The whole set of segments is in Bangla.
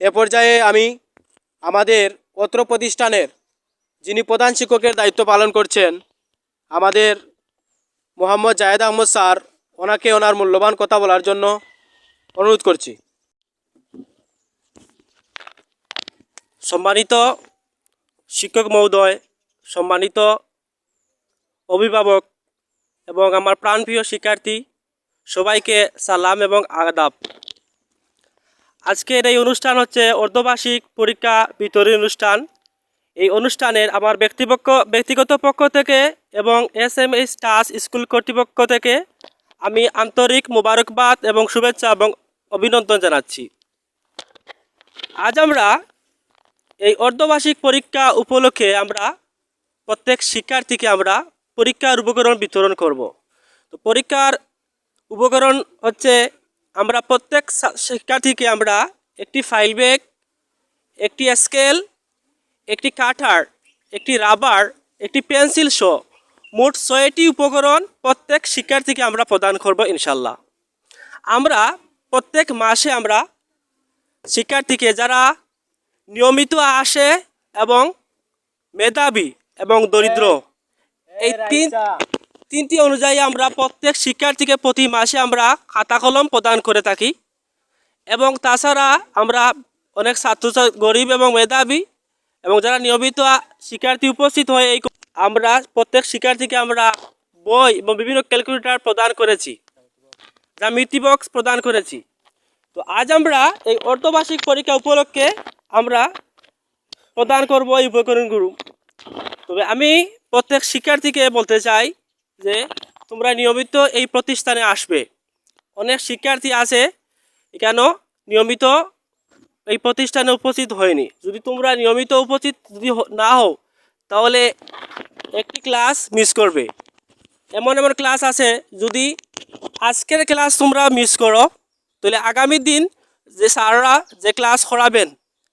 এ পর্যায়ে আমি আমাদের অত্র প্রতিষ্ঠানের যিনি প্রধান শিক্ষকের দায়িত্ব পালন করছেন, আমাদের মোহাম্মদ জাহেদ আহমদ স্যার, ওনাকে ওনার মূল্যবান কথা বলার জন্য অনুরোধ করছি। সম্মানিত শিক্ষক মহোদয়, সম্মানিত অভিভাবক এবং আমার প্রাণপ্রিয় শিক্ষার্থী, সবাইকে সালাম এবং আদাব। আজকের এই অনুষ্ঠান হচ্ছে অর্ধবার্ষিক পরীক্ষা বিতরণী অনুষ্ঠান। এই অনুষ্ঠানের আমার ব্যক্তিপক্ষ, ব্যক্তিগত পক্ষ থেকে এবং এস এম এইচ টাস স্কুল কর্তৃপক্ষ থেকে আমি আন্তরিক মোবারকবাদ এবং শুভেচ্ছা এবং অভিনন্দন জানাচ্ছি। আজ আমরা এই অর্ধবার্ষিক পরীক্ষা উপলক্ষে আমরা প্রত্যেক শিক্ষার্থীকে আমরা পরীক্ষার উপকরণ বিতরণ করব। তো পরীক্ষার উপকরণ হচ্ছে আমরা প্রত্যেক শিক্ষার্থীকে আমরা একটি ফাইল ব্যাগ একটি স্কেল একটি কাঠার একটি রাবার একটি পেন্সিল শো মোট ছয়টি উপকরণ প্রত্যেক শিক্ষার্থীকে আমরা প্রদান করব ইনশাল্লাহ আমরা প্রত্যেক মাসে আমরা শিক্ষার্থীকে যারা নিয়মিত আসে এবং মেধাবী এবং দরিদ্র, এই তিন তিনটি অনুযায়ী আমরা প্রত্যেক শিক্ষার্থীকে প্রতি মাসে আমরা খাতা কলম প্রদান করে থাকি। এবং তাছাড়া আমরা অনেক ছাত্র গরিব এবং মেধাবী এবং যারা নিয়মিত শিক্ষার্থী উপস্থিত হয়ে এই আমরা প্রত্যেক শিক্ষার্থীকে আমরা বই এবং বিভিন্ন ক্যালকুলেটর প্রদান করেছি, যা বক্স প্রদান করেছি। তো আজ আমরা এই অর্ধবার্ষিক পরীক্ষা উপলক্ষে আমরা প্রদান করব এই উপকরণগুলো। তবে আমি প্রত্যেক শিক্ষার্থীকে বলতে চাই যে তোমরা নিয়মিত এই প্রতিষ্ঠানে আসবে। অনেক শিক্ষার্থী আছে কেন নিয়মিত এই প্রতিষ্ঠানে উপস্থিত হয়নি? যদি তোমরা নিয়মিত উপস্থিত যদি না হও, তাহলে একটি ক্লাস মিস করবে। এমন এমন ক্লাস আছে, যদি আজকের ক্লাস তোমরা মিস করো, তাহলে আগামী দিন যে স্যাররা যে ক্লাস করাবেন,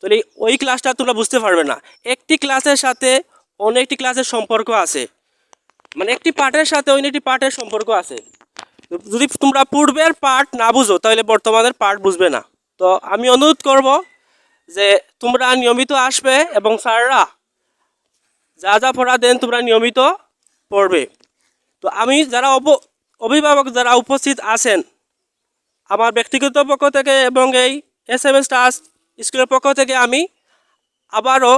তাহলে ওই ক্লাসটা তোমরা বুঝতে পারবে না। একটি ক্লাসের সাথে অনেকটি ক্লাসের সম্পর্ক আছে। মানে একটি পার্টের সাথে অন্য একটি পার্টের সম্পর্ক আছে। যদি তোমরা পূর্বের পার্ট না বুঝো, তাহলে বর্তমানের পার্ট বুঝবে না। তো আমি অনুরোধ করব যে তোমরা নিয়মিত আসবে এবং স্যাররা যা যা পড়া দেন তোমরা নিয়মিত পড়বে। তো আমি যারা অভিভাবক যারা উপস্থিত আছেন, আমার ব্যক্তিগত পক্ষ থেকে এবং এই এস এম এস টাস স্কুলের পক্ষ থেকে আমি আবারও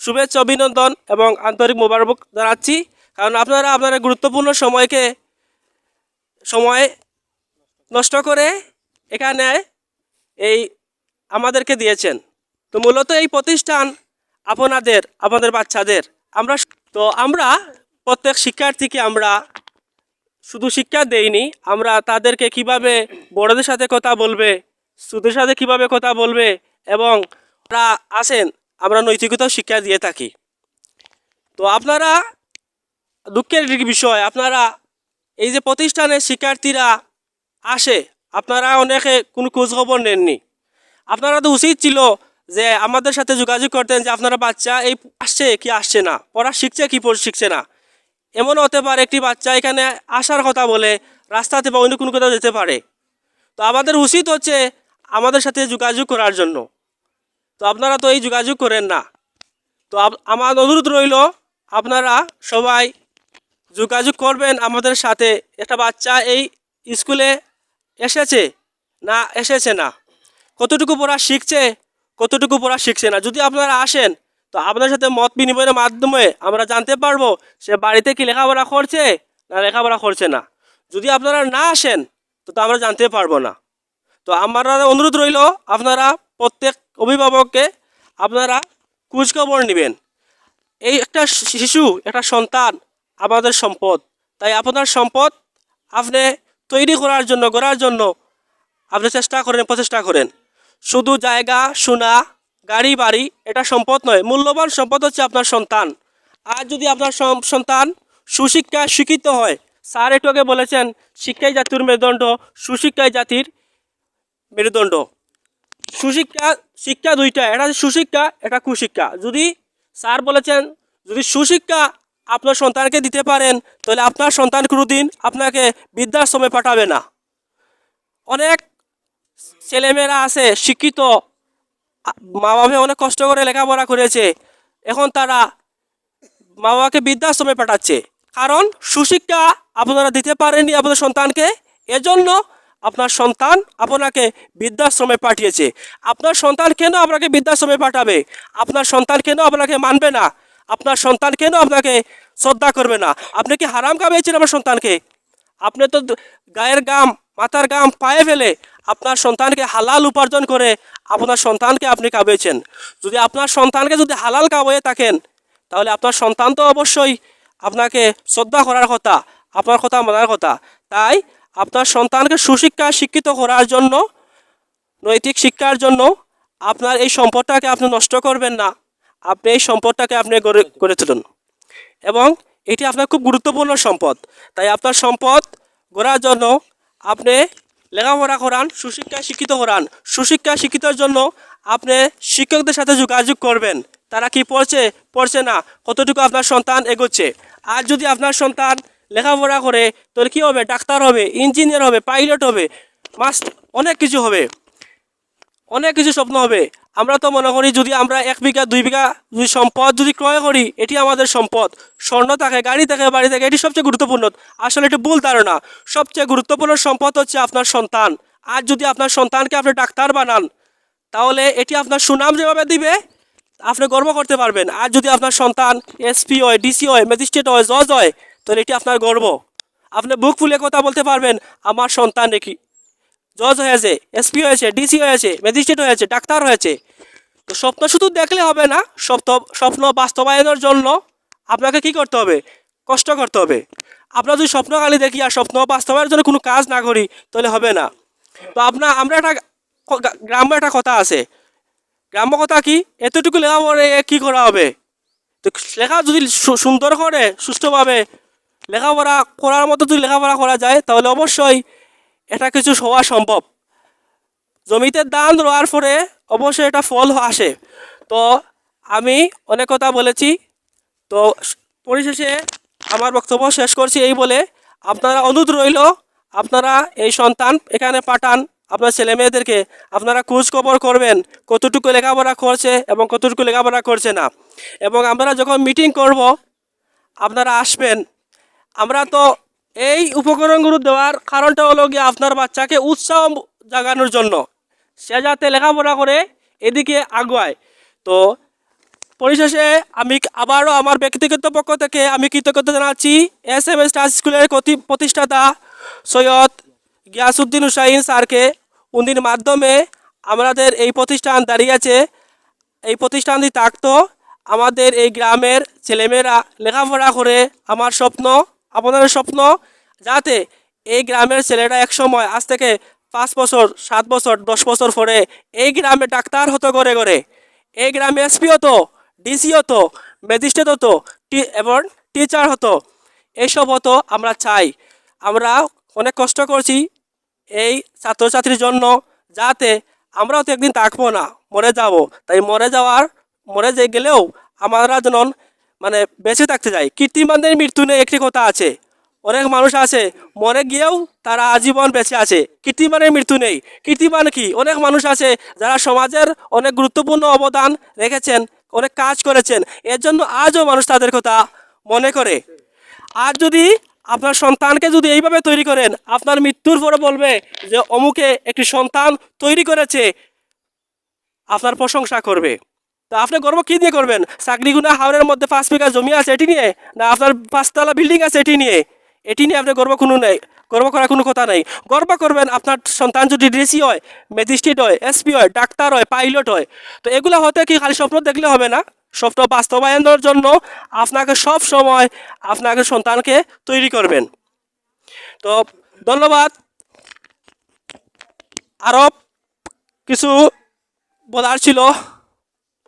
শুভেচ্ছা, অভিনন্দন এবং আন্তরিক মোবারক জানাচ্ছি। কারণ আপনারা আপনারা গুরুত্বপূর্ণ সময়কে, সময় নষ্ট করে এখানে এই আমাদেরকে দিয়েছেন। তো মূলত এই প্রতিষ্ঠান আপনাদের, আমাদের বাচ্চাদের। আমরা তো আমরা প্রত্যেক শিক্ষার্থীকে আমরা শুধু শিক্ষা দেইনি, আমরা তাদেরকে কীভাবে বড়দের সাথে কথা বলবে সুদের সাথে কীভাবে কথা বলবে এবং তারা আসেন, আমরা নৈতিকতাও শিক্ষা দিয়ে থাকি। তো আপনারা দুঃখের বিষয়, আপনারা এই যে প্রতিষ্ঠানের শিক্ষার্থীরা আসে, আপনারা অনেকে কোনো খোঁজখবর নেননি। আপনারা তো উচিত ছিল যে আমাদের সাথে যোগাযোগ করতেন যে আপনারা বাচ্চা এই আসছে কি আসছে না, পড়া শিখছে কি শিখছে না। এমন হতে পারে একটি বাচ্চা এখানে আসার কথা বলে রাস্তাতে বা অন্য কোনো কোথাও যেতে পারে। তো আমাদের উচিত হচ্ছে আমাদের সাথে যোগাযোগ করার জন্য। তো আপনারা তো এই যোগাযোগ করেন না। তো আমার অনুরোধ রইল, আপনারা সবাই যোগাযোগ করবেন আমাদের সাথে। একটা বাচ্চা এই স্কুলে এসেছে না এসেছে না? কতটুকু পড়া শিখছে? কতটুকু পড়া শিখছে না? যদি আপনারা আসেন, তো আপনার সাথে মত বিনিময়ের মাধ্যমে আমরা জানতে পারব সে বাড়িতে কি লেখাপড়া করছে না লেখাপড়া করছে না। যদি আপনারা না আসেন, তো তা আমরা জানতে পারব না। তো আমার অনুরোধ রইল, আপনারা প্রত্যেক অভিভাবককে আপনারা খোঁজখবর নেবেন। এই একটা শিশু, একটা সন্তান আমাদের সম্পদ। তাই আপনার সম্পদ আপনি তৈরি করার জন্য, গড়ার জন্য আপনি চেষ্টা করেন, প্রচেষ্টা করেন। শুধু জায়গা, সোনা, গাড়ি, বাড়ি, এটা সম্পদ নয়, মূল্যবান সম্পদ হচ্ছে আপনার সন্তান। আর যদি আপনার সন্তান সুশিক্ষা, শিক্ষিত হয়, স্যার একটু আগে বলেছেন, শিক্ষাই জাতির মেরুদণ্ড, সুশিক্ষাই জাতির মেরুদণ্ড। সুশিক্ষা, শিক্ষা দুইটা, এটা সুশিক্ষা, এটা কুশিক্ষা। যদি স্যার বলেছেন, যদি সুশিক্ষা আপনার সন্তানকে দিতে পারেন, তাহলে আপনার সন্তান কোনোদিন আপনাকে বৃদ্ধাশ্রমে পাঠাবে না। অনেক ছেলেমেয়েরা আছে, শিক্ষিত। মা বাবা অনেক কষ্ট করে লেখাপড়া করেছে। এখন তারা মা বাবাকে বৃদ্ধাশ্রমে পাঠাচ্ছে। কারণ সুশিক্ষা আপনারা দিতে পারেননি আপনাদের সন্তানকে, এজন্য আপনার সন্তান আপনাকে বৃদ্ধাশ্রমে পাঠিয়েছে। আপনার সন্তান কেন আপনাকে বৃদ্ধাশ্রমে পাঠাবে? আপনার সন্তান কেন আপনাকে মানবে না? আপনার সন্তান কেন আপনাকে শ্রদ্ধা করবে না। আপনি কি হারাম খাবেছেন আমার সন্তানকে? আপনি তো গায়ের গাম, মাথার গাম পায়ে ফেলে আপনার সন্তানকে হালাল উপার্জন করে আপনার সন্তানকে আপনি খাবেছেন যদি আপনার সন্তানকে যদি হালাল খাওয়াইয়ে থাকেন, তাহলে আপনার সন্তান তো অবশ্যই আপনাকে শ্রদ্ধা করার কথা, আপনার কথা মানার কথা। তাই আপনার সন্তানকে সুশিক্ষা শিক্ষিত করার জন্য, নৈতিক শিক্ষার জন্য আপনার এই সম্পদটাকে আপনি নষ্ট করবেন না। আপনি এই সম্পদটাকে আপনি গড়ে গড়ে তুলুন। এবং এটি আপনার খুব গুরুত্বপূর্ণ সম্পদ। তাই আপনার সম্পদ গড়ার জন্য আপনি লেখাপড়া করান, সুশিক্ষায় শিক্ষিত করান। সুশিক্ষা শিক্ষিতর জন্য আপনি শিক্ষকদের সাথে যোগাযোগ করবেন। তারা কি পড়ছে পড়ছে না, কতটুকু আপনার সন্তান এগোচ্ছে? আর যদি আপনার সন্তান লেখাপড়া করে, তাহলে কী হবে? ডাক্তার হবে, ইঞ্জিনিয়ার হবে, পাইলট হবে, মাস্ট অনেক কিছু হবে। অনেক কিছু স্বপ্ন হবে। আমরা তো মনে করি যদি আমরা এক বিঘা, দুই বিঘা যদি সম্পদ যদি ক্রয় করি, এটি আমাদের সম্পদ। স্বর্ণ থাকে, গাড়ি থাকে, বাড়ি থাকে, এটি সবচেয়ে গুরুত্বপূর্ণ। আসলে এটি ভুল ধারণা। সবচেয়ে গুরুত্বপূর্ণ সম্পদ হচ্ছে আপনার সন্তান। আর যদি আপনার সন্তানকে আপনি ডাক্তার বানান, তাহলে এটি আপনার সুনাম যেভাবে দিবে, আপনি গর্ব করতে পারবেন। আর যদি আপনার সন্তান এসপি হয় ডিসি হয় ম্যাজিস্ট্রেট হয় জজ হয়, তাহলে এটি আপনার গর্ব। আপনি বুক ফুলে কথা বলতে পারবেন, আমার সন্তান দেখি জজ হয়েছে, এসপি হয়েছে, ডিসি হয়েছে, ম্যাজিস্ট্রেট হয়েছে, ডাক্তার হয়েছে। তো স্বপ্ন শুধু দেখলে হবে না স্বপ্ন স্বপ্ন বাস্তবায়নের জন্য আপনাকে কি করতে হবে? কষ্ট করতে হবে। আপনার যদি স্বপ্ন খালি দেখি আর স্বপ্ন বাস্তবায়নের জন্য কোনো কাজ না করি, তাহলে হবে না। তো আপনার, আমরা একটা গ্রাম্য একটা কথা আছে। গ্রাম্য কথা কি? এতটুকু লেখাপড়ে কী করা হবে? তো লেখা যদি সুন্দর করে, সুষ্ঠুভাবে লেখাপড়া করার মতো যদি লেখাপড়া করা যায়, তাহলে অবশ্যই এটা কিছু হওয়া সম্ভব। জমিতে ধান রোয়ার পরে অবশ্যই এটা ফল আসে। তো আমি অনেক কথা বলেছি। তো পরিশেষে আমার বক্তব্য শেষ করছি এই বলে। আপনারা অনুরোধ রইল, আপনারা এই সন্তান এখানে পাঠান, আপনার ছেলে মেয়েদেরকে। আপনারা খোঁজ খবর করবেন, কতটুকু লেখাপড়া করছে এবং কতটুকু লেখাপড়া করছে না। এবং আমরা যখন মিটিং করব, আপনারা আসবেন। আমরা তো এই উপকরণগুলো দেওয়ার কারণটা হলো গিয়ে আপনার বাচ্চাকে উৎসাহ জাগানোর জন্য। সে যাতে লেখাপড়া করে এদিকে আগুয়ায়। তো পরিশেষে আমি আবারও আমার ব্যক্তিগত পক্ষ থেকে আমি কৃতজ্ঞতা জানাচ্ছি এস এম স্টার স্কুলের প্রতিষ্ঠাতা সৈয়দ গিয়াসুদ্দিন হুসাইন স্যারকে। উনির মাধ্যমে আমাদের এই প্রতিষ্ঠান দাঁড়িয়ে আছে। এই প্রতিষ্ঠানটি থাকতো। আমাদের এই গ্রামের ছেলেমেয়েরা লেখাপড়া করে আমার স্বপ্ন আপনাদের স্বপ্ন যাতে এই গ্রামের ছেলেরা এক সময় আজ থেকে পাঁচ বছর, সাত বছর, দশ বছর পরে এই গ্রামে ডাক্তার হতো করে করে এই গ্রামে এসপি হতো ডিসি হতো ম্যাজিস্ট্রেট হতো এবং টিচার হতো। এইসব হতো আমরা চাই। আমরা অনেক কষ্ট করছি এই ছাত্রছাত্রীর জন্য যাতে আমরাও তো একদিন থাকব না, মরে যাব। তাই মরে যাওয়ার, মরে যে গেলেও আমরা যেন মানে বেঁচে থাকতে যাই কীর্তিমানদের মৃত্যু নেই একটি কথা আছে। অনেক মানুষ আছে, মরে গিয়েও তারা আজীবন বেঁচে আছে। কীর্তিমানের মৃত্যু নেই। কীর্তিমান কি? অনেক মানুষ আছে যারা সমাজের অনেক গুরুত্বপূর্ণ অবদান রেখেছেন, অনেক কাজ করেছেন। এর জন্য আজও মানুষ তাদের কথা মনে করে। আর যদি আপনার সন্তানকে যদি এইভাবে তৈরি করেন, আপনার মৃত্যুর পরে বলবে যে অমুকে একটি সন্তান তৈরি করেছে, আপনার প্রশংসা করবে। তা আপনি গর্ব কী দিয়ে করবেন? চাকরিগুনা হাওড়ের মধ্যে পাঁচ বিঘা জমি আছে এটি নিয়ে? না আপনার পাঁচতলা বিল্ডিং আছে এটি নিয়ে? এটি নিয়ে আপনার গর্ব কোনো নেই, গর্ব করার কোনো কথা নেই। গর্ব করবেন আপনার সন্তান যদি ডিসি হয়, ম্যাজিস্ট্রেট হয়, এসপি হয়, ডাক্তার হয়, পাইলট হয়, তো এগুলো হতে কি খালি স্বপ্ন দেখলে হবে না? স্বপ্ন বাস্তবায়নের জন্য আপনাকে সব সময় আপনাকে সন্তানকে তৈরি করবেন। তো ধন্যবাদ। আরও কিছু বলার ছিল।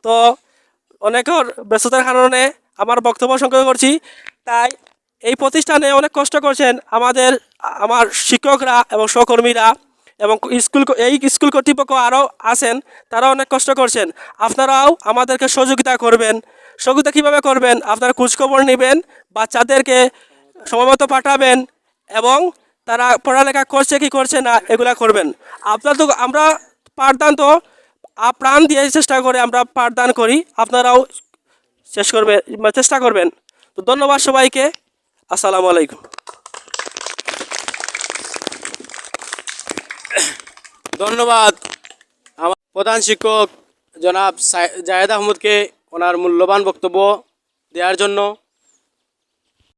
তো অনেকের ব্যস্ততার কারণে আমার বক্তব্য সংগ্রহ করছি। তাই এই প্রতিষ্ঠানে অনেক কষ্ট করছেন আমাদের, আমার শিক্ষকরা এবং সহকর্মীরা এবং স্কুল, এই স্কুল কর্তৃপক্ষ আরও আছেন তারা অনেক কষ্ট করছেন। আপনারাও আমাদেরকে সহযোগিতা করবেন। সহযোগিতা কীভাবে করবেন? আপনারা খোঁজখবর নেবেন, বাচ্চাদেরকে সময়মতো পাঠাবেন এবং তারা পড়ালেখা করছে কি করছে না, এগুলা করবেন। আপনার তো আমরা পাঠদান তো প্রাণ দিয়ে চেষ্টা করে আমরা পাঠদান করি। আপনারাও শেষ করবে চেষ্টা করবেন। তো ধন্যবাদ সবাইকে। আসসালামু আলাইকুম। ধন্যবাদ। আমার প্রধান শিক্ষক জনাব জায়েদ আহমদকে ওনার মূল্যবান বক্তব্য দেওয়ার জন্য।